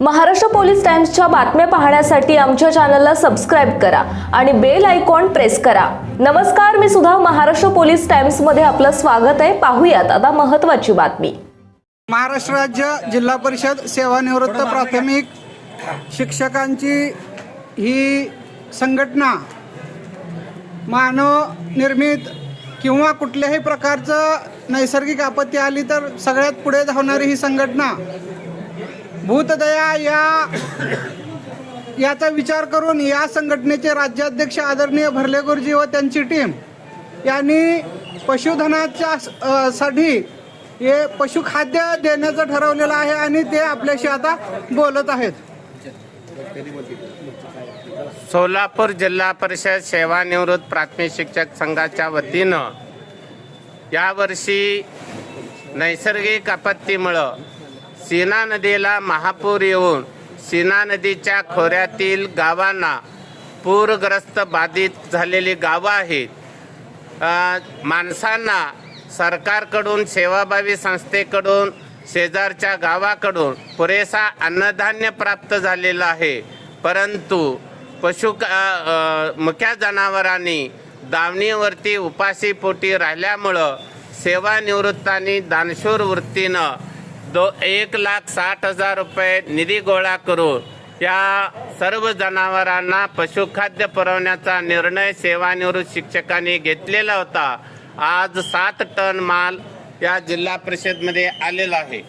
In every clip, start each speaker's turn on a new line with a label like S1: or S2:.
S1: Maharashtra police टाइम्सच्या बातम्या पाहण्यासाठी आमच्या चॅनलला सबस्क्राईब करा आणि बेल आयकॉन प्रेस करा. नमस्कार मी सुद्धा महाराष्ट्र पोलीस टाइम्समध्ये आपलं स्वागत आहे. पाहूयात आता महत्वाची बातमी.
S2: महाराष्ट्र राज्य जिल्हा परिषद सेवानिवृत्त प्राथमिक शिक्षकांची ही संघटना मानव निर्मित किंवा कुठल्याही प्रकारचं नैसर्गिक आपत्ती आली तर सगळ्यात पुढे धावणारी ही संघटना भूतदया या याचा विचार करून या संघटनेचे राज्याध्यक्ष आदरणीय भरले गुरुजी व त्यांची टीम यांनी पशुधनाच्या साठी हे पशुखाद्य देण्याचं ठरवलेलं आहे आणि ते आपल्याशी आता बोलत आहेत.
S3: सोलापूर जिल्हा परिषद सेवानिवृत्त प्राथमिक शिक्षक संघाच्या वतीनं यावर्षी नैसर्गिक आपत्तीमुळं सीना नदीला महापूर येऊन सीना नदीच्या खोऱ्यातील गावांना पूरग्रस्त बाधित झालेली गावं आहेत. माणसांना सरकारकडून सेवाभावी संस्थेकडून शेजारच्या गावाकडून पुरेसा अन्नधान्य प्राप्त झालेलं आहे. परंतु पशु मुख्या जनावरांनी दावणीवरती उपाशीपोटी राहिल्यामुळं सेवानिवृत्तांनी दानशूर वृत्तीनं दो एक लाख साठ हजार रुपये निधी गोळा करून या सर्व जनावरांना पशुखाद्य पुरवण्याचा निर्णय सेवानिवृत्त शिक्षकांनी घेतलेला होता. आज सात टन माल या जिल्हा परिषदमध्ये आलेला आहे.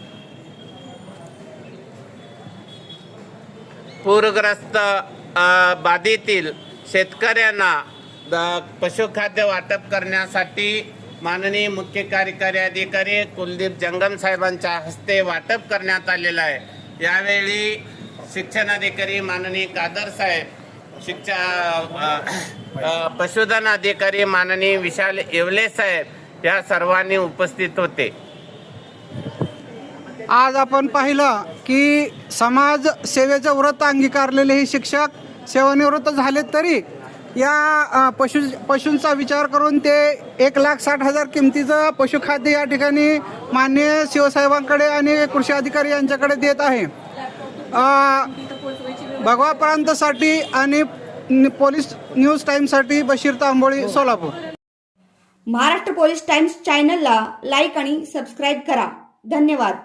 S3: पूरग्रस्त बाधेतील शेतकऱ्यांना द- पशुखाद्य वाटप करण्यासाठी माननीय मुख्य कार्यकारी अधिकारी कुलदीप जंगम साहेबांच्या हस्ते वाटप करण्यात आलेलं आहे. यावेळी शिक्षणाधिकारी माननीय कादर साहेब शिक्षा पशुधन अधिकारी माननीय विशाल येवले साहेब या सर्वांनी उपस्थित होते.
S2: आज आपण पाहिलं की समाज सेवेचं व्रत अंगीकारलेले हे शिक्षक सेवानिवृत्त झाले तरी या पशु पशूंचा विचार करून ते एक लाख साठ हजार किमतीचं पशुखाद्य या ठिकाणी माननीय शिवसाहेबांकडे आणि कृषी अधिकारी यांच्याकडे देत आहे. भगवा प्रांतसाठी आणि पोलीस न्यूज टाईमसाठी बशीर तांबोळी सोलापूर.
S4: महाराष्ट्र पोलीस टाइम्स चॅनलला लाईक आणि सबस्क्राईब करा. धन्यवाद.